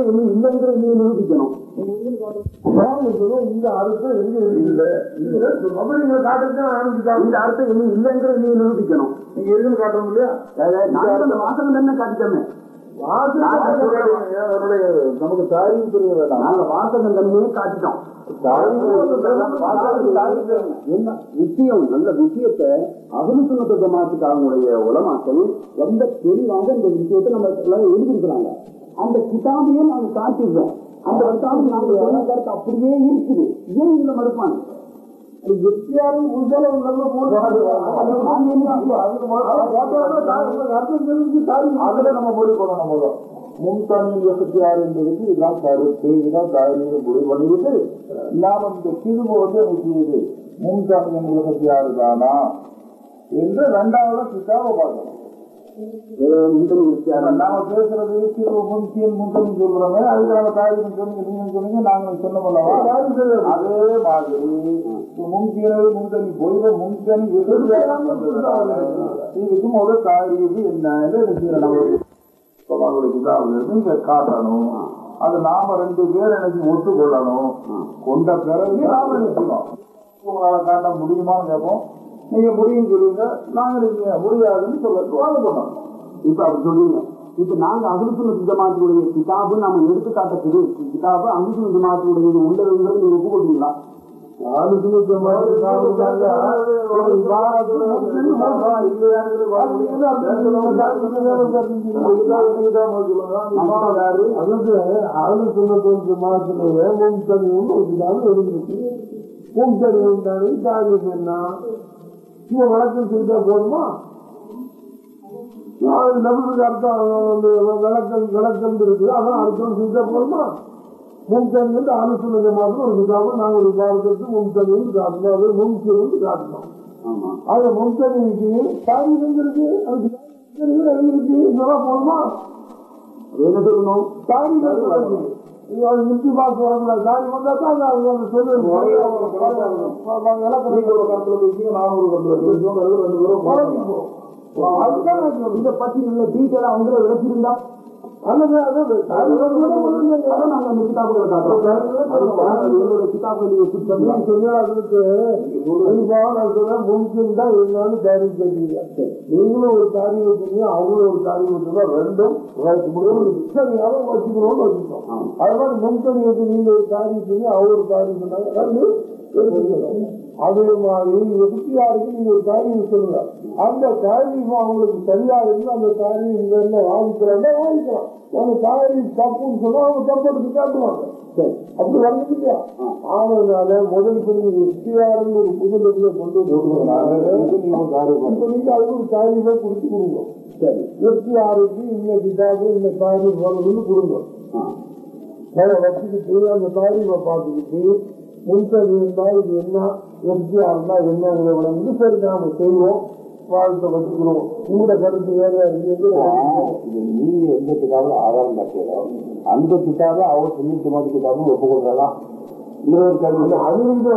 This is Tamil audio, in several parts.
இல்லைங்கிற நீ நிரூபிக்கணும் இந்த அர்த்தம் எங்க இல்லை. நீங்க காட்டுறது இந்த அர்த்தம் இன்னும் இல்லைங்கிற நீ நிரூபிக்கணும் நீங்க இருக்குன்னு காட்டணும் இல்லையா? வாசகம் என்ன காட்டிட்டோமே. நமக்கு தாயும் புரிய வேண்டாம். நாங்க வாசகம் தன்மையை காட்டிட்டோம். என்ன விஷயம்? நல்ல விஷயத்தை அகலுசுனத்த ஜமாத்துக்காரங்களுடைய உலமாக்கள் ரொம்ப தெளிவாக இந்த விஷயத்தை நம்ம எல்லாரும் எழுதியிருக்கிறாங்க. அந்த கிதாபையும் நாங்க காட்டிடுறோம் அந்த கிதாபு நாங்க சொன்ன கருத்து அப்படியே இருக்குது ஏன் இதுல முதல் முன்தானியில் வெற்றியார் என்பதற்கு இதுதான் கருத்து இதுதான் தாரியை முடிவு பண்ணிவிட்டு நாம் இந்த தீர்வு வந்து எனக்கு இது முன்தானியம் வெற்றியாரு தானா என்று ரெண்டாவது கிட்டாவை பார்க்கணும் நாம பேசுறது தீர்வு முன்சியல் முன்தனி சொல்றோமே அதுக்கு நம்ம தாரியம் சொன்னீங்க நீங்க சொன்னீங்க நாங்க சொன்னோம்லவா அதே மாதிரி முன்சியல் முன்தனி போய் முன்தனி இதுக்கு முதல் தாரியம் என்ன அவங்களுடைய கிதாபிலிருந்து இங்க காட்டணும். அது நாம ரெண்டு பேர் எனக்கு ஒத்துக்கொள்ளணும். கொண்ட பிறகு நாம காட்ட முடியுமான்னு கேட்போம். நீங்க முடியும் சொல்லுங்க நாங்க நீங்க முடியாதுன்னு வாங்க பண்ணோம் இப்ப அப்படி சொல்லுங்க இப்ப நாங்க அகுலுசுன ஜமாத்துடைய கிதாபு நாம எடுத்து காட்டக்கூடிய கிதாபு அகுலுசுன ஜமாத்துடைய உள்ளதுங்கிறது நீங்க ஒப்புக்கொள்றீங்களா வழக்கம் செய்தா போதுமா? நபருக்கு அர்த்தம் விளக்கம் விளக்கம் இருக்குது. அதான் அர்த்தம் செய்தா போதுமா? முன்தனி வந்து மாதிரி ஒரு கிதாபம் நாங்கள் ஒரு காலத்துக்கு முன்தனி வந்து காட்டணும் அது முன்சி வந்து காட்டணும் அது முன்தனிக்கு சாரி இருக்கு அதுக்கு இருக்கு. இதெல்லாம் போதுமா? என்ன சொல்லணும்? வரக்கூடாது சாரி வந்தா தான் அது சொல்லு கருத்துல பேசுவோம் நான் ஒரு கருத்துல பேசுவோம் ரெண்டு பேரும் அதுதான் இதை பத்தி நல்ல டீட்டெயிலா அவங்களே விளக்கியிருந்தா. அல்லது அது நாங்க அந்த கிதாபுகளை காட்டுறோம். கிதாபுகளை நீங்க சுத்தம் சொல்லாததுக்கு நான் சொல்றேன் முன்கின் தான் இருந்தாலும் காரியம் கேட்டீங்க நீங்களும் ஒரு காரியம் வச்சுக்கீங்க அவங்களும் ஒரு காரியம் வச்சுக்கா ரெண்டும் சரியாவும் வச்சுக்கணும்னு வச்சுக்கோம் அது மாதிரி முன்கணி நீங்க ஒரு காரியம் சொன்னீங்க அவர் ஒரு காரியம் சொன்னாங்க எடுத்துக்கணும் அதே மாதிரி எதிர்த்தியாருக்கு நீங்க ஒரு காரியம் சொல்லுங்க. அந்த காரியம் அவங்களுக்கு சரியா இருந்து அந்த காரியம் இங்க என்ன வாங்கிக்கிறாங்க வாங்கிக்கலாம். அந்த காரியம் தப்புன்னு சொன்னா அவங்க தப்பு எடுத்து காட்டுவாங்க. அப்படி வரணும் இல்லையா ஆனதுனால முதல் பண்ணி எஸ்டிஆர் ஒரு புது நெல்லை கொண்டு வந்து இப்ப நீங்க அதுக்கு ஒரு காரியமே கொடுத்து கொடுங்க. சரி எஸ்டிஆருக்கு இந்த கிட்டாபு இந்த காரியம் வரணும்னு கொடுங்க. வச்சுக்கிட்டு அந்த காரியத்தை பார்த்துக்கிட்டு முன்தது இருந்தால் இது என்ன எம்ஜிஆர் இருந்தா என்ன விளங்குது சரி நாம செய்வோம். வாழ்க்கை வச்சுக்கிறோம் உங்களோட கருத்து வேற நீங்க எந்த கிட்டாபுல ஆதாரம் காட்டுறோம் அந்த கிட்டாப அவர் தொண்ணூத்தி மாதிரி கிட்டாபும் ஒப்புக்கொள்ளலாம் இன்னொரு கல்வி அது வந்து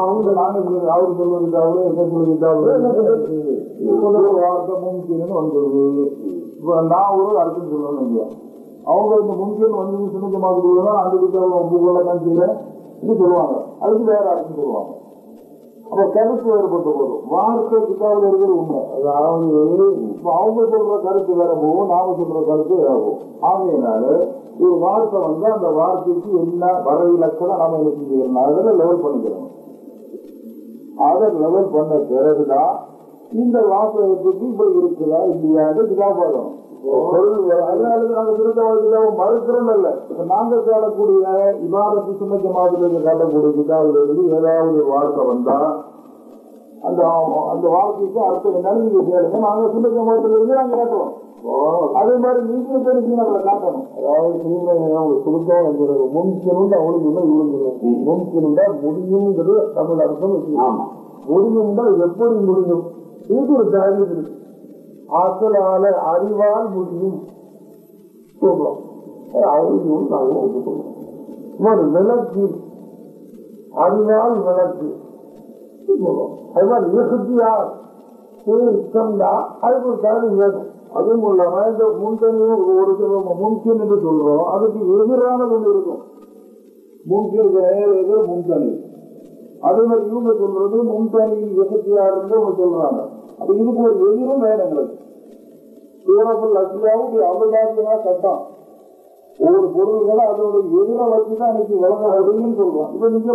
அவங்க நாங்க அவர் சொல்லுறதுக்காக என்ன சொல்லுறதுக்காக வார்த்தை முன்கீழ்னு வந்துடுது இப்ப நான் ஒரு அர்த்தம் சொல்லணும் அவங்க இந்த முன்கீழ் வந்து அந்த ஒப்புக்கொள்ள தான் செய்யறேன் இது சொல்லுவாங்க. அதுக்கு வேற அர்த்தம் சொல்லுவாங்க. அப்ப கருத்து வேறுபட்டு போதும் வார்த்தை கிட்டாவில் இருக்கிறது உண்மை. அதாவது அவங்க சொல்ற கருத்து வேற போகும் நாம சொல்ற கருத்து வேற போகும். ஆகையினால ஒரு வார்த்தை வந்து அந்த வார்த்தைக்கு என்ன வர இலக்கணம் நாம என்ன செஞ்சுக்கிறோம் அதுல லெவல் பண்ணிக்கிறோம். அதை லெவல் பண்ண பிறகுதான் இந்த வாசகத்துக்கு இப்படி இருக்குதா இல்லையான்னு கிதாபாதம் அதனால நாங்க திருத்தவாதிக்காக மறுக்கிறோம் இல்ல நாங்க காட்டக்கூடிய இபாரத்து சுண்ணத்த மாதிரி காட்டக்கூடிய கிதாபில் இருந்து ஏதாவது ஒரு வார்த்தை வந்தா அந்த அந்த வார்த்தைக்கு அர்த்தம் என்னன்னு நீங்க கேளுங்க. நாங்க சுண்ணத்த மதத்துல இருந்து நாங்க காட்டுவோம் அதே மாதிரி நீங்களும் தெரிஞ்சு நாங்க காட்டணும். அதாவது நீங்க சுருக்கம் முன்கினுண்டா அவனுக்கு என்ன இவனுக்கு முன்கினுண்டா முடியுங்கிறது தமிழ் அர்த்தம் ஆமா. முடியும்னா எப்படி முடியும்? இது ஒரு காரியம் இருக்கு. ஆசலான அறிவால் முடியும். சொல்றோம் அறிவும் நாங்கள் ஒத்துக்கொள்வோம் ஒரு விளக்கு. அறிவால் விளக்கு. சொல்றோம் அது மாதிரி இயற்கையார் அதுக்கு ஒரு வேணும். அதுவும் இந்த முன்தனியும் ஒரு சில என்று சொல்றோம். அதுக்கு எதிரானது ஒன்று இருக்கும். முன்கின் எதிர் முன்தனி அதே மாதிரி இவங்க சொல்றது முன்தனி எதிர்த்தியாருன்னு அவங்க சொல்றாங்க. அப்ப இதுக்கு ஒரு எதிரும் வேணும் எங்களுக்கு சூரப்புல் அசியாவும் அவதாசியமா சட்டம் ஒவ்வொரு பொருள்களை அதோட எதிர வச்சுதான் இன்னைக்கு விளங்க முடியும்னு சொல்றோம் இப்ப நீங்க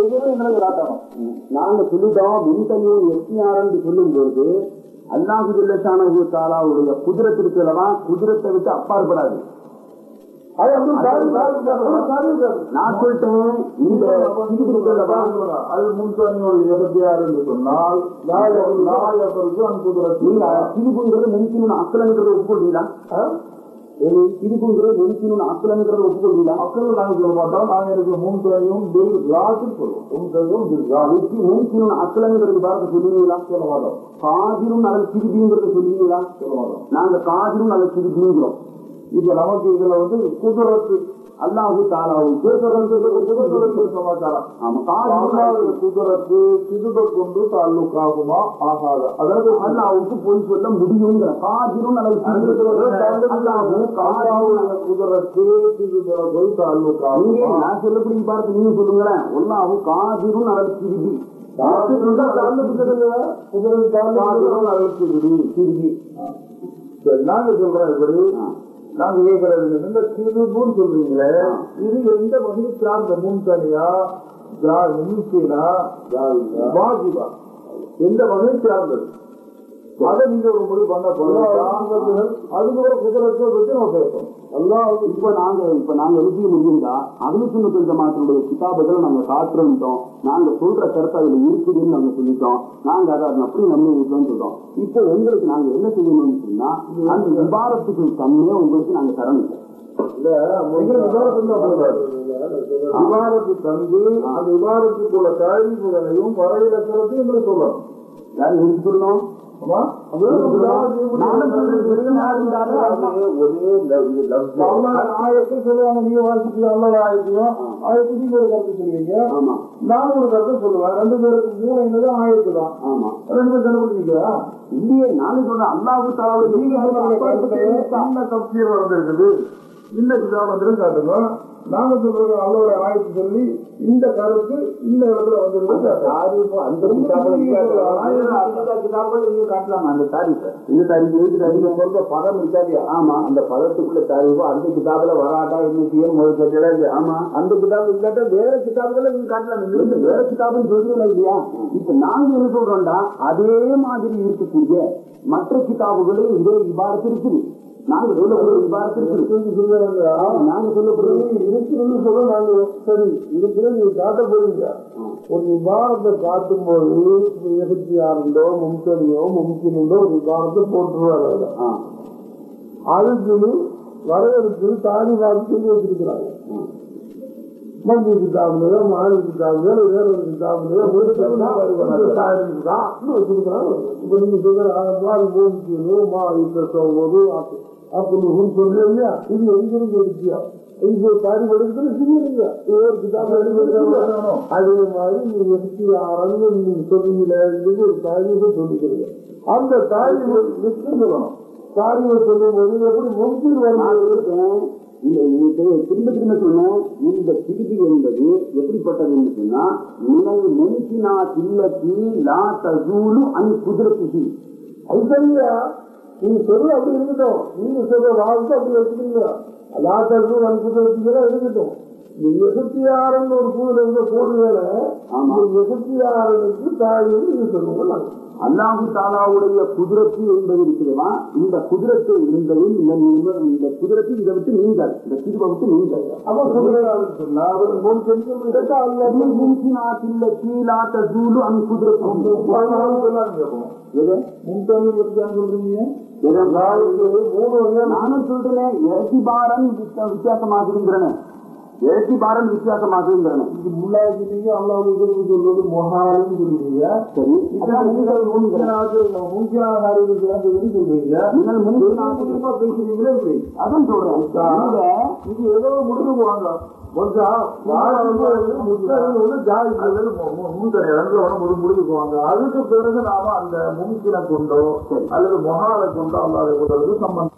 எதிரும் எங்களுக்கு காட்டணும் நாங்க சொல்லிட்டோம் மின்தனியும் எஸ்டிஆர்ன்னு சொல்லும் போது அல்லாஹு தாலாவுடைய குதிரத்திற்குலாம் குதிரத்தை விட்டு அப்பாற்படாது அது அப்படி sorry, sorry, sorry, sorry, sorry. நான் சொல்லிட்டேன் இந்த அது முன்தனியோட எதிர்த்தியார் என்று சொன்னால் சிறுகுங்கிறது முன்கினு அக்கலங்கிறத ஒப்புக்கொள்வீங்களா? சிறுகுங்கிறது முன்கினு அக்கலங்கிறத ஒப்புக்கொள்வீங்களா? மக்கள் நாங்க சொல்ல மாட்டோம். நாங்க எனக்கு முன்தனியும் பில் லாட்டு சொல்லுவோம். முன்தனியும் பில் அதுக்கு முன்கினு அக்கலங்கிறது பார்க்க சொல்லுவீங்களா சொல்ல மாட்டோம். காதிரும் நல்ல சிறுபிங்கிறத சொல்லுவீங்களா சொல்ல மாட்டோம். நாங்க காதிரும் நல்ல சிறுபிங்கிறோம் இப்ப நமக்கு இதுல வந்து குதிரத்து அல்லாஹு தாலாவுக்கு குதிரத்து சிதுக கொண்டு தாலுக்காகுமா? ஆகாத. அதாவது அல்லாவுக்கு போய் சொல்ல அல்லாஹ்வுடைய குதிரத்து சிதுக போய் தாலுக்காகுமா? நான் சொல்லப்படி பார்த்து நீங்க சொல்லுங்களேன். ஒன்னாவும் காதிரும் நல்ல சிறுபி நாங்க சொல்றோம் இப்படி கேட்கறது இந்த சிறுபுன்னு சொல்றீங்களே இது எந்த வகை சார்ந்த முன்தனியா முன்சீனா வாஜிபா எந்த வகை சார்ந்தது அதை நீங்க ஒரு முடிவு பண்ண அதுக்கு ஒரு குதிரத்தை நம்ம பேசணும் அல்லாஹ் இப்ப நாங்க இப்ப நாங்க எழுதிய முடியும்டா அகலு சுண்ணத்து ஜமாத்தினுடைய கிதாபுகளை நாங்க காட்டுறோம் நாங்க சொல்ற கருத்து அதுல இருக்குதுன்னு நாங்க சொல்லிட்டோம். நாங்க அதை அப்படி நம்பி இருக்கோம்னு சொல்றோம். இப்போ உங்களுக்கு நாங்க என்ன செய்யணும்னு சொன்னா அந்த விபாரத்துக்கு தன்மையை உங்களுக்கு நாங்க தரணும். விவாதத்து தந்து அந்த விவாதத்துக்குள்ள கழிவுகளையும் வரையிலக்கணத்தையும் எங்களுக்கு சொல்லணும். யார் சொல்லணும்? சொல்லுவாங்க நீங்க அல்ல ஆயத்தையும் ஆயத்துக்கு நீங்க ஒரு கருத்து சொல்லுவீங்க. ஆமா. நானும் ஒரு கருத்து சொல்லுவேன். ரெண்டு பேருக்கு மூணு என்னது? ஆயத்து தான். ஆமா. ரெண்டு கண்டுபிடிச்சிங்களா இல்லையே நானும் சொல்றேன் அல்லாஹு தாலாவுடைய வந்திருக்குது இந்த கிதாபத்திலும் காட்டுங்க நாங்க சொல்றது அல்லோட ஆயத்து சொல்லி இந்த கருத்து இந்த இடத்துல வந்திருக்கு அந்த கிதாபுல நீங்க காட்டலாம்? அந்த தாரிஃபை இந்த தாரிஃபு சொல்ற பதம் இருக்காதியா ஆமா அந்த பதத்துக்குள்ள தாரிஃபு அந்த கிதாபுல வராட்டா இன்னைக்கு முதல் இல்லையா? ஆமா. அந்த கிதாபு இல்லாட்டா வேற கிதாபுகளை நீங்க காட்டலாம். வேற கிதாபுன்னு சொல்றீங்களா இல்லையா? இப்ப நாங்க என்ன சொல்றோம்டா? அதே மாதிரி இருக்கக்கூடிய மற்ற கிதாபுகளும் இதே விபாரத்து இருக்குது. நாங்க விபாரத்து ஆமா, நாங்க சொல்லப்படுறது சொல்ல நாங்க சரி இருக்குன்னு நீங்க காட்ட போறீங்க. ஒரு விவாதத்தை காட்டும் போது இருபத்தி ஆறுண்டோ மும்சனியோ ஒரு விவாதத்தை போட்டுருவாரு அதுல. ஆ. அதுக்கு வரையறுத்து தாலி பார்த்து சொல்லி வச்சிருக்கிறாங்க மந்திரி கிதாபுலையோ மாநில கிதாபுலையோ வேற ஒரு கிதாபுலையோ வச்சிருக்கிறாங்க இப்ப நீங்க சொல்ற இப்போது அப்படின்னு சொல்றீங்க இல்லையா இது எங்கிருந்து எடுத்தியா இது சிரிங்க ஒரு கிதாபு அதே மாதிரி நீங்க எடுத்து ஆரம்பி நீங்க சொல்றீங்களே இது ஒரு தாரியை சொல்லிக்கிறீங்க அந்த லிஸ்ட் சொல்லணும் தாரியை சொல்லும் போது எப்படி. இந்த இது திரும்ப திரும்ப சொன்னேன் இந்த பிரிவு என்பது எப்படிப்பட்டது என்று சொன்னா நினை முன்கினா தில்லத்தி லா தசூலு அன் குதிரத்துகி அது சரியா நீங்க சொல்ற அப்படி இருக்கட்டும். நீங்க சொல்ற வாழ்க்கை அப்படி வச்சுக்கீங்க லாட்டருக்கு அனுப்பிட்டு வச்சுக்கிறா இருக்கட்டும் ஒரு பூவில் இருந்த போடுவேல ஆமா. இந்த எசத்தி ஆறுக்கு தாய் நீங்க சொல்லுங்க அல்லாஹு தாலாவுடைய குதிரத்து என்பது இருக்கிறதா இந்த குதிரத்து என்பது இந்த குதிரத்து இதை விட்டு நீங்கள் இந்த சிறுவை விட்டு நீங்கள் அப்ப சொல்றாரு சொன்னா அவர் மூணு நானும் சொல்றேன் எதிபாரன் வித்தியாசமாக இருக்கிறேன் ஏற்றி பாரம் வித்தியாசமாகுங்கிறன இது சொன்னீங்க அல்லாவுக்கு சொல்றது மொஹாலுன்னு சொல்லுவீங்க சரி. அறிவிக்கிறான்னு சொல்றீங்க. நீங்கள் திரும்ப பேசுறீங்களே இப்படி. அதான் சொல்றேன். இது ஏதோ முடிவுக்கு வாங்க கொஞ்சம் முன்கரை இறங்குறவன முடி முடிவுக்குவாங்க அதுக்கு பிறகு நாம அந்த முன்கின கொண்டோ அல்லது மொஹாலை கொண்டோ அல்லாத கொண்டதுக்கு சம்பந்தம்